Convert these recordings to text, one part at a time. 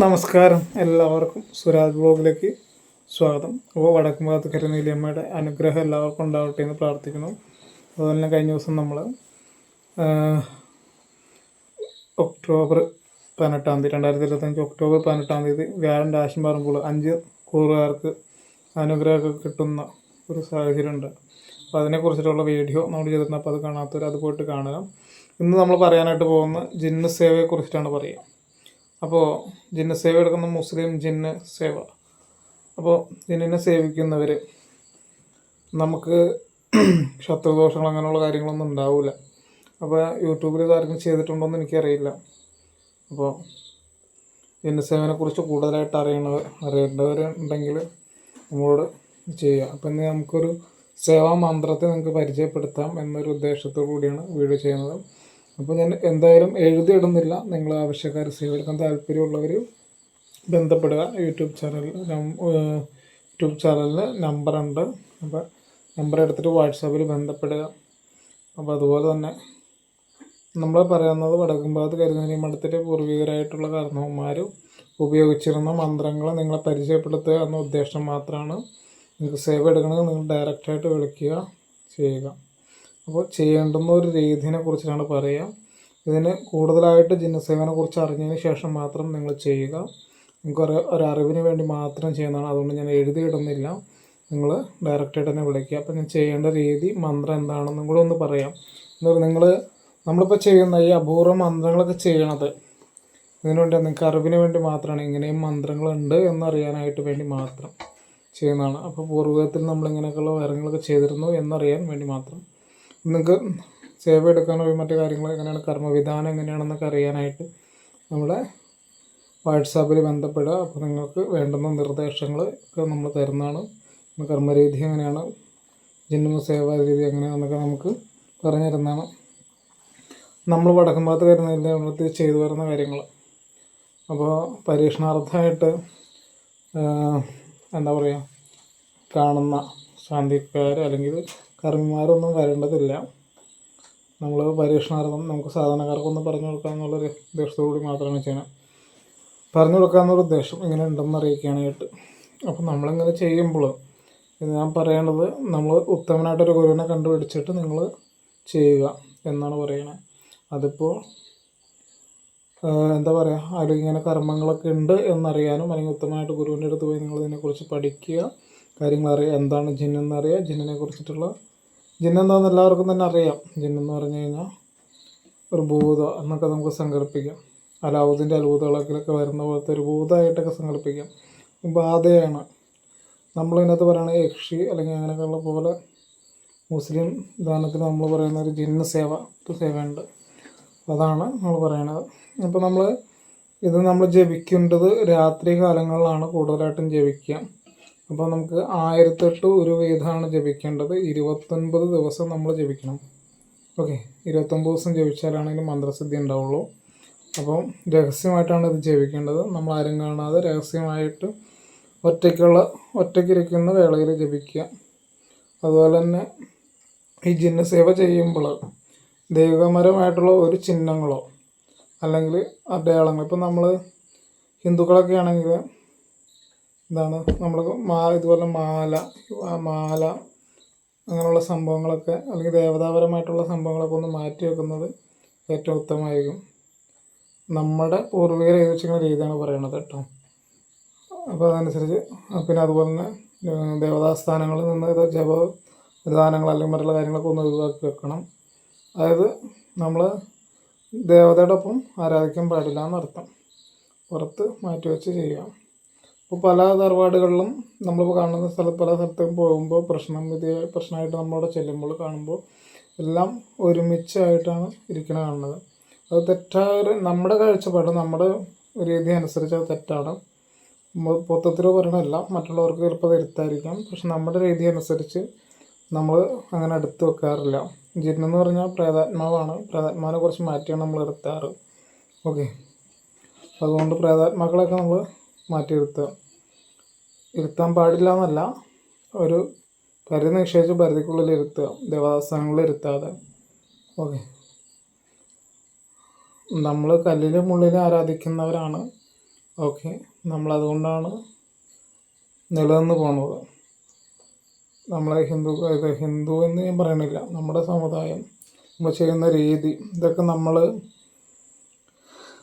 നമസ്കാരം. എല്ലാവർക്കും സുരാജ് ബ്ലോഗിലേക്ക് സ്വാഗതം. അപ്പോൾ വടക്കും ഭാഗത്ത് കരുനീലിയമ്മയുടെ അനുഗ്രഹം എല്ലാവർക്കും ഉണ്ടാവട്ടെ എന്ന് പ്രാർത്ഥിക്കുന്നു. അതുപോലെ തന്നെ കഴിഞ്ഞ ദിവസം നമ്മൾ ഒക്ടോബർ പതിനെട്ടാം തീയതി രണ്ടായിരത്തി ഇരുപത്തഞ്ച് ഒക്ടോബർ പതിനെട്ടാം തീയതി വ്യാഴം രാശി പറയുമ്പോൾ അഞ്ച് കൂറുകാർക്ക് അനുഗ്രഹമൊക്കെ കിട്ടുന്ന ഒരു സാഹചര്യമുണ്ട്. അപ്പോൾ അതിനെക്കുറിച്ചിട്ടുള്ള വീഡിയോ നമ്മൾ ചെയ്തിരുന്നു അപ്പോൾ അത് കാണാത്തവർ അത് പോയിട്ട് കാണുക. ഇന്ന് നമ്മൾ പറയാനായിട്ട് പോകുന്ന ജിന്ന സേവയെക്കുറിച്ചിട്ടാണ് പറയുക. അപ്പോൾ ജിന്ന സേവ എടുക്കുന്ന മുസ്ലിം ജിന്ന് സേവ. അപ്പോൾ ജിന്നിനെ സേവിക്കുന്നവർ നമുക്ക് ശത്രുദോഷങ്ങൾ അങ്ങനെയുള്ള കാര്യങ്ങളൊന്നും ഉണ്ടാവില്ല അപ്പോൾ യൂട്യൂബിൽ ഇതാർക്കും ചെയ്തിട്ടുണ്ടോ എന്ന് എനിക്കറിയില്ല. അപ്പോൾ ജിന്ന സേവനെക്കുറിച്ച് കൂടുതലായിട്ട് അറിയണവർ അറിയേണ്ടവരുണ്ടെങ്കിൽ നമ്മളോട് ചെയ്യുക. അപ്പം ഇന്ന് നമുക്കൊരു സേവാ മന്ത്രത്തെ നിങ്ങൾക്ക് പരിചയപ്പെടുത്താം എന്നൊരു ഉദ്ദേശത്തോടു കൂടിയാണ് വീഡിയോ ചെയ്യുന്നത്. അപ്പോൾ ഞാൻ എന്തായാലും എഴുതിയിടുന്നില്ല. നിങ്ങൾ ആവശ്യക്കാർ സേവ എടുക്കാൻ താല്പര്യമുള്ളവർ ബന്ധപ്പെടുക. യൂട്യൂബ് ചാനലിൽ യൂട്യൂബ് ചാനലിൽ നമ്പറുണ്ട്. അപ്പോൾ നമ്പർ എടുത്തിട്ട് വാട്സാപ്പിൽ ബന്ധപ്പെടുക. അപ്പോൾ അതുപോലെ തന്നെ നമ്മൾ പറയുന്നത് വടക്കുംഭാഗത്ത് കരുതലി മഠത്തിലെ പൂർവികരായിട്ടുള്ള കാരണവന്മാർ ഉപയോഗിച്ചിരുന്ന മന്ത്രങ്ങൾ നിങ്ങളെ പരിചയപ്പെടുത്തുക എന്ന ഉദ്ദേശം മാത്രമാണ്. നിങ്ങൾക്ക് സേവ് എടുക്കണമെങ്കിൽ നിങ്ങൾ ഡയറക്റ്റായിട്ട് വിളിക്കുക ചെയ്യുക. അപ്പോൾ ചെയ്യേണ്ടുന്ന ഒരു രീതിനെ കുറിച്ചാണ് പറയുക. ഇതിന് കൂടുതലായിട്ട് ജനസേവനെ കുറിച്ച് അറിഞ്ഞതിന് ശേഷം മാത്രം നിങ്ങൾ ചെയ്യുക. നിങ്ങൾക്ക് ഒരു ഒരറിവിന് വേണ്ടി മാത്രം ചെയ്യുന്നതാണ്. അതുകൊണ്ട് ഞാൻ എഴുതിയിടുന്നില്ല. നിങ്ങൾ ഡയറക്റ്റായിട്ട് തന്നെ വിളിക്കുക. അപ്പോൾ ഞാൻ ചെയ്യേണ്ട രീതി മന്ത്രം എന്താണെന്നും കൂടെ ഒന്ന് പറയാം. നിങ്ങൾ നമ്മളിപ്പോൾ ചെയ്യുന്ന ഈ അപൂർവ മന്ത്രങ്ങളൊക്കെ ചെയ്യണത് ഇതിനുവേണ്ടി നിങ്ങൾക്ക് അറിവിന് വേണ്ടി മാത്രമാണ്. ഇങ്ങനെയും മന്ത്രങ്ങളുണ്ട് എന്നറിയാനായിട്ട് വേണ്ടി മാത്രം ചെയ്യുന്നതാണ്. അപ്പോൾ പൂർവികത്തിൽ നമ്മളിങ്ങനെയൊക്കെയുള്ള കാര്യങ്ങളൊക്കെ ചെയ്തിരുന്നു എന്നറിയാൻ വേണ്ടി മാത്രം. നിങ്ങൾക്ക് സേവ എടുക്കാനോ മറ്റു കാര്യങ്ങൾ എങ്ങനെയാണ് കർമ്മവിധാനം എങ്ങനെയാണെന്നൊക്കെ അറിയാനായിട്ട് നമ്മളെ വാട്സാപ്പിൽ ബന്ധപ്പെടുക. അപ്പോൾ നിങ്ങൾക്ക് വേണ്ടുന്ന നിർദ്ദേശങ്ങൾ ഒക്കെ നമ്മൾ തരുന്നതാണ്. കർമ്മരീതി എങ്ങനെയാണ്? ജന്മ സേവാ രീതി എങ്ങനെയാണെന്നൊക്കെ നമുക്ക് പറഞ്ഞു തരുന്നതാണ് നമ്മൾ വടക്കും ഭാഗത്ത് വരുന്നതിന്റെ അവിടുത്തെ ചെയ്തു വരുന്ന കാര്യങ്ങൾ അപ്പോൾ പരീക്ഷണാർത്ഥമായിട്ട് എന്താ പറയുക കാണുന്ന ശാന്തിക്കാർ അല്ലെങ്കിൽ കർമ്മിമാരൊന്നും വരേണ്ടതില്ല. നമ്മൾ പരീക്ഷണാർത്ഥം നമുക്ക് സാധാരണക്കാർക്കൊന്ന് പറഞ്ഞു കൊടുക്കുക എന്നുള്ളൊരു ഉദ്ദേശത്തോടുകൂടി മാത്രമാണ് ചെയ്യണം പറഞ്ഞു കൊടുക്കുക എന്നൊരു ഉദ്ദേശം ഇങ്ങനെ ഉണ്ടെന്ന് അറിയിക്കാനായിട്ട്. അപ്പം നമ്മളിങ്ങനെ ചെയ്യുമ്പോൾ ഞാൻ പറയേണ്ടത് നമ്മൾ ഉത്തമനായിട്ടൊരു ഗുരുവിനെ കണ്ടുപിടിച്ചിട്ട് നിങ്ങൾ ചെയ്യുക എന്നാണ് പറയുന്നത് അതിപ്പോൾ എന്താ പറയുക അതിൽ ഇങ്ങനെ കർമ്മങ്ങളൊക്കെ ഉണ്ട് എന്നറിയാനും അല്ലെങ്കിൽ ഉത്തമമായിട്ട് ഗുരുവിന്റെ അടുത്ത് പോയി നിങ്ങൾ ഇതിനെക്കുറിച്ച് പഠിക്കുക കാര്യങ്ങൾ അറിയാം എന്താണ് ജിന്നെന്നറിയുക ജിന്നിനെ കുറിച്ചിട്ടുള്ള ജിന്നെന്താണെന്ന് എല്ലാവർക്കും തന്നെ അറിയാം. ജിന്നെന്ന് പറഞ്ഞു കഴിഞ്ഞാൽ ഒരു ഭൂത എന്നൊക്കെ നമുക്ക് സങ്കല്പിക്കാം. അലാവുദ്ദീന്റെ അത്ഭുതകളൊക്കെ വരുന്ന പോലത്തെ ഒരു ഭൂതമായിട്ടൊക്കെ സങ്കല്പിക്കാം. ബാധയാണ് നമ്മളിതിനകത്ത് പറയുന്നത് യക്ഷി അല്ലെങ്കിൽ അങ്ങനെയൊക്കെയുള്ള പോലെ മുസ്ലിം ദാനത്തിൽ നമ്മൾ പറയുന്ന ഒരു ജിന്ന സേവ സേവയുണ്ട്. അതാണ് നമ്മൾ പറയണത്. അപ്പോൾ നമ്മൾ ഇത് നമ്മൾ ജപിക്കേണ്ടത് രാത്രി കാലങ്ങളിലാണ് കൂടുതലായിട്ടും ജപിക്കുക. അപ്പോൾ നമുക്ക് ആയിരത്തെട്ട് ഒരു വീതമാണ് ജപിക്കേണ്ടത്. ഇരുപത്തൊൻപത് ദിവസം നമ്മൾ ജപിക്കണം. ഓക്കെ. ഇരുപത്തൊമ്പത് ദിവസം ജപിച്ചാലാണ് ഇതിന് മന്ത്രസിദ്ധി ഉണ്ടാവുള്ളൂ. അപ്പം രഹസ്യമായിട്ടാണ് ഇത് ജപിക്കേണ്ടത്. നമ്മൾ ആരും കാണാതെ രഹസ്യമായിട്ട് ഒറ്റയ്ക്കുള്ള ഒറ്റയ്ക്കിരിക്കുന്ന വേളയിൽ ജപിക്കുക. അതുപോലെ തന്നെ ഈ ജിന്ന സേവ ചെയ്യുമ്പോൾ ദൈവമരമായിട്ടുള്ള ഒരു ചിഹ്നങ്ങളോ അല്ലെങ്കിൽ അടയാളങ്ങൾ ഇപ്പം നമ്മൾ ഹിന്ദുക്കളൊക്കെ ആണെങ്കിൽ എന്താണ് നമ്മൾ മാ ഇതുപോലെ മാല മാല അങ്ങനെയുള്ള സംഭവങ്ങളൊക്കെ അല്ലെങ്കിൽ ദേവതാപരമായിട്ടുള്ള സംഭവങ്ങളൊക്കെ ഒന്ന് മാറ്റി വെക്കുന്നത് ഏറ്റവും ഉത്തമമായിരിക്കും. നമ്മുടെ പൂർവികർ എഴുതി വെച്ചിരിക്കുന്ന രീതിയാണ് പറയണത് കേട്ടോ. അപ്പോൾ അതനുസരിച്ച് പിന്നെ അതുപോലെ തന്നെ ദേവതാസ്ഥാനങ്ങളിൽ നിന്ന് ഇത് ജപ വിധാനങ്ങൾ അല്ലെങ്കിൽ മറ്റുള്ള കാര്യങ്ങളൊക്കെ ഒന്ന് ഒഴിവാക്കി വെക്കണം. അതായത് നമ്മൾ ദേവതയോടൊപ്പം ആരാധിക്കാൻ പാടില്ല എന്നർത്ഥം. പുറത്ത് മാറ്റി വെച്ച് ചെയ്യാം. ഇപ്പോൾ പല തറവാടുകളിലും നമ്മളിപ്പോൾ കാണുന്ന സ്ഥലത്ത് പല സ്ഥലത്തും പോകുമ്പോൾ പ്രശ്നം ഇത് പ്രശ്നമായിട്ട് നമ്മളവിടെ ചെല്ലുമ്പോൾ കാണുമ്പോൾ എല്ലാം ഒരുമിച്ചായിട്ടാണ് ഇരിക്കണ കാണുന്നത്. അത് തെറ്റായ നമ്മുടെ കാഴ്ചപ്പാട് നമ്മുടെ രീതി അനുസരിച്ച് അത് തെറ്റാണ്. മൊത്തത്തിൽ പറയണമല്ല മറ്റുള്ളവർക്ക് ചിലപ്പോൾ തിരുത്തായിരിക്കാം പക്ഷെ നമ്മുടെ രീതി അനുസരിച്ച് നമ്മൾ അങ്ങനെ എടുത്തു വെക്കാറില്ല. ജിന്നെന്ന് പറഞ്ഞാൽ പ്രേതാത്മാവാണ്. പ്രേതാത്മാവിനെ കുറച്ച് മാറ്റിയാണ് നമ്മൾ എടുത്താറ്. ഓക്കെ. അതുകൊണ്ട് പ്രേതാത്മാക്കളൊക്കെ നമ്മൾ മാറ്റി ഇരുത്തുക ഇരുത്താൻ പാടില്ല എന്നല്ല ഒരു പരിധി നിശ്ചയിച്ച് പരിധിക്കുള്ളിൽ ഇരുത്തുക. ദേവാസനങ്ങളിൽ ഇരുത്താതെ. ഓക്കെ. നമ്മൾ കല്ലിലും ഉള്ളിലും ആരാധിക്കുന്നവരാണ്. ഓക്കെ. നമ്മളതുകൊണ്ടാണ് നിലനിന്ന് പോണത്. നമ്മളെ ഹിന്ദു ഇത് ഹിന്ദു എന്ന് ഞാൻ പറയണില്ല. നമ്മുടെ സമുദായം നമ്മൾ ചെയ്യുന്ന രീതി ഇതൊക്കെ നമ്മൾ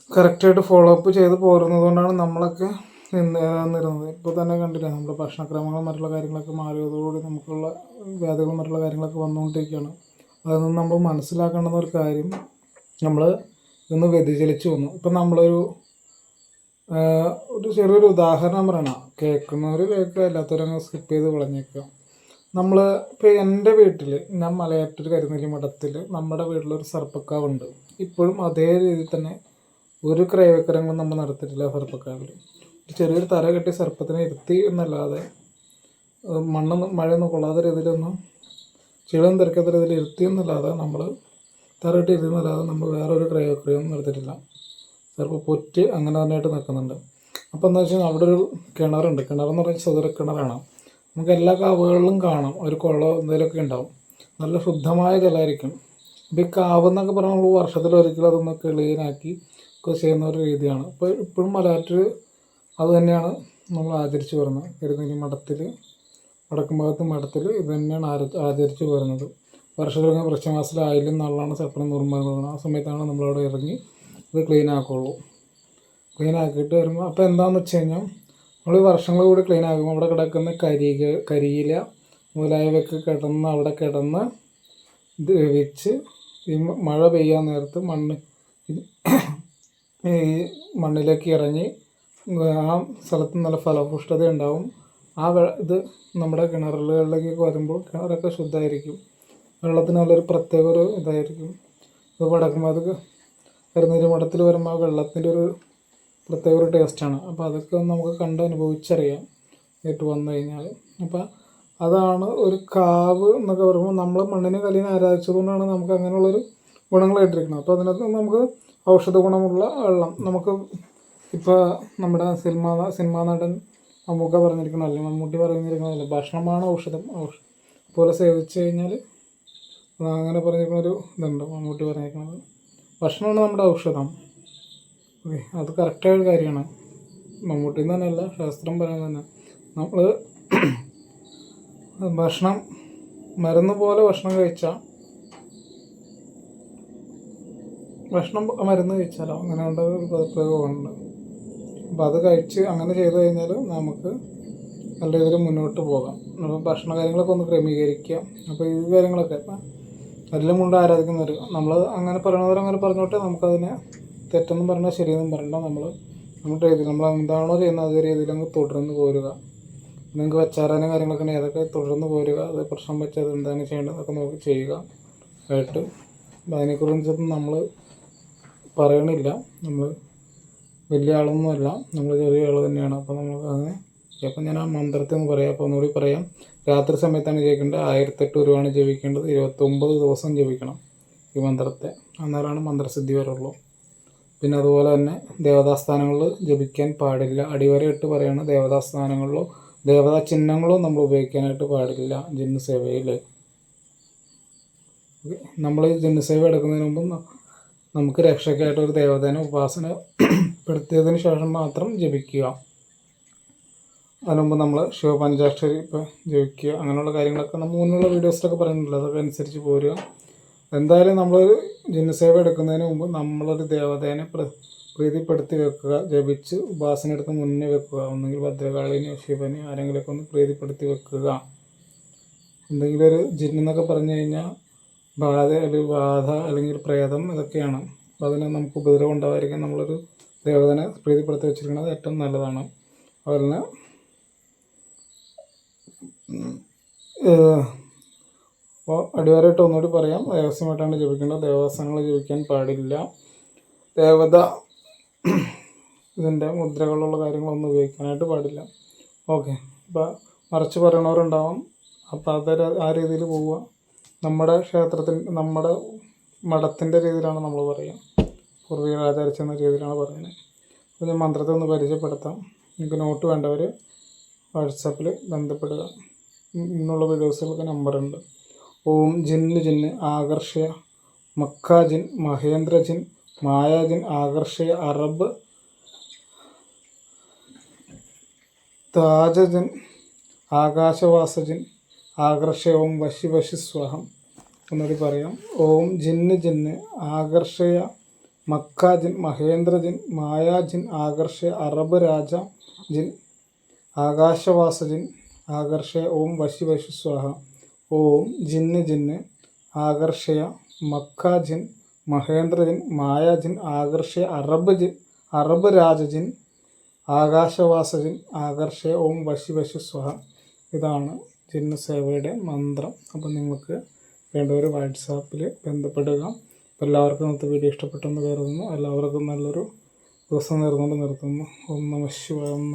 കറക്റ്റായിട്ട് ഫോളോ അപ്പ് ചെയ്ത് പോരുന്നത് കൊണ്ടാണ് നമ്മളൊക്കെ നിന്നിരുന്നത് ഇപ്പോൾ തന്നെ കണ്ടില്ല നമ്മുടെ ഭക്ഷണക്രമങ്ങളും മറ്റുള്ള കാര്യങ്ങളൊക്കെ മാറിയതോടുകൂടി നമുക്കുള്ള വ്യാധികളും മറ്റുള്ള കാര്യങ്ങളൊക്കെ വന്നുകൊണ്ടിരിക്കുകയാണ്. അതിൽ നിന്ന് നമ്മൾ മനസ്സിലാക്കേണ്ടുന്ന ഒരു കാര്യം നമ്മൾ ഇന്ന് വ്യതിചലിച്ച് വന്നു. ഇപ്പം നമ്മളൊരു ഒരു ചെറിയൊരു ഉദാഹരണം പറയണം കേൾക്കുന്നവർ കേൾക്കുക അല്ലാത്തവരങ്ങ് സ്കിപ്പ് ചെയ്ത് കളഞ്ഞേക്കുക. നമ്മൾ ഇപ്പോൾ എന്റെ വീട്ടിൽ ഞാൻ മലയാറ്റൂർ കരുനെല്ലി മഠത്തിൽ നമ്മുടെ വീട്ടിലൊരു സർപ്പക്കാവുണ്ട്. ഇപ്പോഴും അതേ രീതിയിൽ തന്നെ ഒരു ക്രയവിക്രയങ്ങളും നമ്മൾ നടത്തിയിട്ടില്ല സർപ്പക്കാവിൽ ചെറിയൊരു തര കെട്ടി സർപ്പത്തിനെ ഇരുത്തി എന്നല്ലാതെ മണ്ണൊന്നും മഴയൊന്നും കൊള്ളാത്ത രീതിയിലൊന്നും ചെളിയൊന്നും തിരക്കാത്ത രീതിയിൽ ഇരുത്തി എന്നല്ലാതെ നമ്മൾ തര കെട്ടി ഇരുത്തി എന്നല്ലാതെ നമ്മൾ വേറൊരു ക്രയവിക്രയവും നടത്തിയിട്ടില്ല. ചിലപ്പോൾ പൊറ്റ് അങ്ങനെ തന്നെയായിട്ട് നിൽക്കുന്നുണ്ട്. അപ്പോൾ എന്താ വെച്ചാൽ അവിടെ ഒരു കിണറുണ്ട്. കിണറെന്ന് പറഞ്ഞാൽ ചതുര കിണറാണ്. നമുക്ക് എല്ലാ കാവുകളിലും കാണാം. ഒരു കുളം എന്തെങ്കിലുമൊക്കെ ഉണ്ടാവും. നല്ല ശുദ്ധമായ ജലമായിരിക്കും. അപ്പോൾ ഈ കാവ് എന്നൊക്കെ പറഞ്ഞാൽ നമ്മൾ വർഷത്തിലൊരിക്കലും അതൊന്ന് ക്ലീനാക്കി ഒക്കെ ചെയ്യുന്ന ഒരു രീതിയാണ്. ഇപ്പോൾ ഇപ്പോഴും മലയാറ്റൂർ അത് തന്നെയാണ് നമ്മൾ ആചരിച്ചു വരുന്നത്. കരുനെല്ലി മഠത്തിൽ വടക്കുംഭാഗത്ത് മഠത്തിൽ ഇത് തന്നെയാണ് ആചരിച്ചു വരുന്നത്. വർഷത്തിലൊക്കെ വൃക്ഷമാസത്തിൽ ആയില്യം നാളിലാണ് സർപ്പണം നിർമ്മാണം ആ സമയത്താണ് നമ്മളവിടെ ഇറങ്ങി ഇത് ക്ലീൻ ആക്കുള്ളൂ. ക്ലീൻ ആക്കിയിട്ട് വരുമ്പോൾ അപ്പോൾ എന്താണെന്ന് വെച്ച് കഴിഞ്ഞാൽ നമ്മൾ വർഷങ്ങൾ കൂടി ക്ലീൻ ആക്കുമ്പോൾ അവിടെ കിടക്കുന്ന കരിക കരിയില മുതലായവയൊക്കെ കിടന്ന് അവിടെ കിടന്ന് ദ്രവിച്ച് ഈ മഴ പെയ്യാൻ നേരത്ത് മണ്ണ് ഈ മണ്ണിലേക്ക് ഇറങ്ങി ആ സ്ഥലത്ത് നല്ല ഫലഭൂഷ്ടത ഉണ്ടാവും ആ വെള്ള ഇത് നമ്മുടെ കിണറുകളിലേക്ക് വരുമ്പോൾ കിണറൊക്കെ ശുദ്ധമായിരിക്കും. വെള്ളത്തിന് നല്ലൊരു പ്രത്യേക ഒരു ഇതായിരിക്കും. ഇത് വടക്കുമ്പോൾ അത് കരുനീര് മഠത്തിൽ വരുമ്പോൾ ആ വെള്ളത്തിന്റെ ഒരു പ്രത്യേക ഒരു ടേസ്റ്റാണ് അപ്പോൾ അതൊക്കെ നമുക്ക് കണ്ട് അനുഭവിച്ചറിയാം. നേരിട്ട് വന്നു കഴിഞ്ഞാൽ. അപ്പം അതാണ് ഒരു കാവ് എന്നൊക്കെ പറയുമ്പോൾ നമ്മൾ മണ്ണിനെ കല്ലിനെ ആരാധിച്ചതുകൊണ്ടാണ് നമുക്ക് അങ്ങനെയുള്ളൊരു ഗുണങ്ങളായിട്ടിരിക്കുന്നത്. അപ്പോൾ അതിനകത്ത് നമുക്ക് ഔഷധ ഗുണമുള്ള വെള്ളം നമുക്ക് ഇപ്പോൾ നമ്മുടെ സിനിമ സിനിമാ നടൻ മമ്മൂക്ക അല്ലെങ്കിൽ മമ്മൂട്ടി പറഞ്ഞിരിക്കണമല്ല ഭക്ഷണമാണ് ഔഷധം ഔഷ പോലെ സേവിച്ച് കഴിഞ്ഞാൽ അങ്ങനെ പറഞ്ഞിരിക്കുന്ന ഒരു ഇതുണ്ട് മമ്മൂട്ടി പറഞ്ഞിരിക്കുന്നത് ഭക്ഷണമാണ് നമ്മുടെ ഔഷധം. ഓക്കെ അത് കറക്റ്റായ ഒരു കാര്യമാണ്. മമ്മൂട്ടി എന്ന് തന്നെയല്ല ശാസ്ത്രം പറയുന്നത് തന്നെ. നമ്മൾ ഭക്ഷണം മരുന്ന് പോലെ ഭക്ഷണം കഴിച്ചാൽ ഭക്ഷണം മരുന്ന് കഴിച്ചാലോ? അങ്ങനെ ഉണ്ട് ഒരു അപ്പോൾ അത് കഴിച്ച് അങ്ങനെ ചെയ്ത് കഴിഞ്ഞാൽ നമുക്ക് നല്ല രീതിയിൽ മുന്നോട്ട് പോകാം. അപ്പോൾ ഭക്ഷണ കാര്യങ്ങളൊക്കെ ഒന്ന് ക്രമീകരിക്കുക. അപ്പോൾ ഈ കാര്യങ്ങളൊക്കെ ഇപ്പം എല്ലാം കൊണ്ട് ആരാധിക്കുന്നവർ നമ്മൾ അങ്ങനെ പറയണവർ അങ്ങനെ പറഞ്ഞോട്ടെ നമുക്കതിനെ തെറ്റെന്നും പറഞ്ഞാൽ ശരിയെന്നും പറയണ്ട നമ്മൾ നമ്മുടെ രീതിയിൽ നമ്മൾ എന്താണോ ചെയ്യുന്നത് അതേ രീതിയിൽ അങ്ങ് തുടർന്ന് പോരുക. നിങ്ങൾക്ക് വെച്ചാറാനും കാര്യങ്ങളൊക്കെ അതൊക്കെ തുടർന്ന് പോരുക. അത് പ്രശ്നം വെച്ചത് എന്താണ് ചെയ്യേണ്ടത് അതൊക്കെ നോക്കി ചെയ്യുക. ആയിട്ട് അപ്പം അതിനെക്കുറിച്ചൊന്നും നമ്മൾ പറയണില്ല. നമ്മൾ വലിയ ആളൊന്നുമല്ല. നമ്മൾ ചെറിയ ആൾ തന്നെയാണ്. അപ്പോൾ നമ്മൾ അങ്ങനെ അപ്പം ഞാൻ ആ മന്ത്രത്തെ ഒന്ന് പറയാം. അപ്പോൾ ഒന്നുകൂടി പറയാം. രാത്രി സമയത്താണ് ജപിക്കേണ്ടത്. ആയിരത്തെട്ട് രൂപയാണ് ജപിക്കേണ്ടത്. ഇരുപത്തൊമ്പത് ദിവസം ജപിക്കണം ഈ മന്ത്രത്തെ. അന്നേരമാണ് മന്ത്രസിദ്ധി വരുള്ളൂ. പിന്നെ അതുപോലെ തന്നെ ദേവതാസ്ഥാനങ്ങളിൽ ജപിക്കാൻ പാടില്ല. അടിവരയിട്ട് പറയാണ് ദേവതാസ്ഥാനങ്ങളിലോ ദേവതാ ചിഹ്നങ്ങളോ നമ്മൾ ഉപയോഗിക്കാനായിട്ട് പാടില്ല ജന്മസേവയിൽ സേവയിൽ. നമ്മൾ ജന്മസേവ എടുക്കുന്നതിന് മുമ്പ് നമുക്ക് രക്ഷയ്ക്കായിട്ട് ഒരു ദേവതേനെ ഉപാസനപ്പെടുത്തിയതിന് ശേഷം മാത്രം ജപിക്കുക. അതിന് മുമ്പ് നമ്മൾ ശിവപഞ്ചാക്ഷരി ഇപ്പം ജപിക്കുക. അങ്ങനെയുള്ള കാര്യങ്ങളൊക്കെ നമ്മൾ മുന്നുള്ള വീഡിയോസിലൊക്കെ പറയുന്നുണ്ടല്ലോ അതൊക്കെ അനുസരിച്ച് പോരുക. എന്തായാലും നമ്മളൊരു ജനസേവ എടുക്കുന്നതിന് മുമ്പ് നമ്മളൊരു ദേവതേനെ പ്ര- പ്രീതിപ്പെടുത്തി വെക്കുക. ജപിച്ച് ഉപാസന എടുത്ത് മുന്നേ വെക്കുക. ഒന്നെങ്കിൽ ഭദ്രകാളിനെ ശിവനെ ആരെങ്കിലുമൊക്കെ ഒന്ന് പ്രീതിപ്പെടുത്തി വെക്കുക. എന്തെങ്കിലും ഒരു ജിന്നെന്നൊക്കെ പറഞ്ഞു കഴിഞ്ഞാൽ ബാധ അല്ലെങ്കിൽ ബാധ അല്ലെങ്കിൽ പ്രേതം ഇതൊക്കെയാണ്. അപ്പോൾ അതിന് നമുക്ക് ഉപദ്രവം ഉണ്ടാവാതിരിക്കാൻ നമ്മളൊരു ദേവതനെ പ്രീതിപ്പെടുത്തി വെച്ചിരിക്കുന്നത് ഏറ്റവും നല്ലതാണ്. അതുപോലെ തന്നെ അപ്പോൾ അടിവാരമായിട്ട് ഒന്നുകൂടി പറയാം. രഹസ്യമായിട്ടാണ് ജപിക്കേണ്ടത്. ദേവസ്ഥാനങ്ങൾ ജപിക്കാൻ പാടില്ല. ദേവത ഇതിന്റെ മുദ്രകളുള്ള കാര്യങ്ങളൊന്നും ഉപയോഗിക്കാനായിട്ട് പാടില്ല. ഓക്കെ. അപ്പോൾ മറിച്ച് പറയണവരുണ്ടാവും. അപ്പോൾ അത് ആ രീതിയിൽ പോവുക. നമ്മുടെ ക്ഷേത്രത്തിന്റെ നമ്മുടെ മഠത്തിന്റെ രീതിയിലാണ് നമ്മൾ പറയുക. പൂർവികർ ആചരിച്ചെന്ന രീതിയിലാണ് പറയുന്നത്. അപ്പോൾ ഞാൻ മന്ത്രത്തെ ഒന്ന് പരിചയപ്പെടുത്താം. നിങ്ങൾക്ക് നോട്ട് വേണ്ടവർ വാട്സാപ്പിൽ ബന്ധപ്പെടുക. ഇന്നുള്ള വീഡിയോസുകൾക്ക് നമ്പറുണ്ട്. ഓം ജിന്ന് ജിന്ന് ആകർഷയ മക്ക ജിൻ മഹേന്ദ്ര ജിൻ മായ ജിൻ ആകർഷയ അറബ് താജജിൻ ആകാശവാസജിൻ ഓം വശി വശി സ്വഹം. ഒന്നുകൂടി പറയാം. ഓം ജിന്ന് ജിന്ന് ആകർഷയ മക്കാജിൻ മഹേന്ദ്രജിൻ മായാജിൻ ആകർഷ അറബ് രാജ ജിൻ ആകാശവാസജിൻ ആകർഷയ ഓം വശി വശു സ്വാഹ ഓം ജിന്ന് ജിന്ന് ആകർഷയ മക്കാജിൻ മഹേന്ദ്രജിൻ മായാജിൻ ആകർഷയ അറബ് ജിൻ അറബ് രാജജിൻ ആകാശവാസജിൻ ആകർഷയ ഓം വശി വശു സ്വഹ. ഇതാണ് ജിന്ന് സേവയുടെ മന്ത്രം. അപ്പം നിങ്ങൾക്ക് വേണ്ടവർ വാട്സാപ്പിൽ ബന്ധപ്പെടുക. അപ്പോൾ എല്ലാവർക്കും ഇന്നത്തെ വീഡിയോ ഇഷ്ടപ്പെട്ടെന്ന് കരുതുന്നു. എല്ലാവർക്കും നല്ലൊരു ദിവസം നേർന്നുകൊണ്ട് നിർത്തുന്നു. ഓം നമ ഒന്ന് ഓം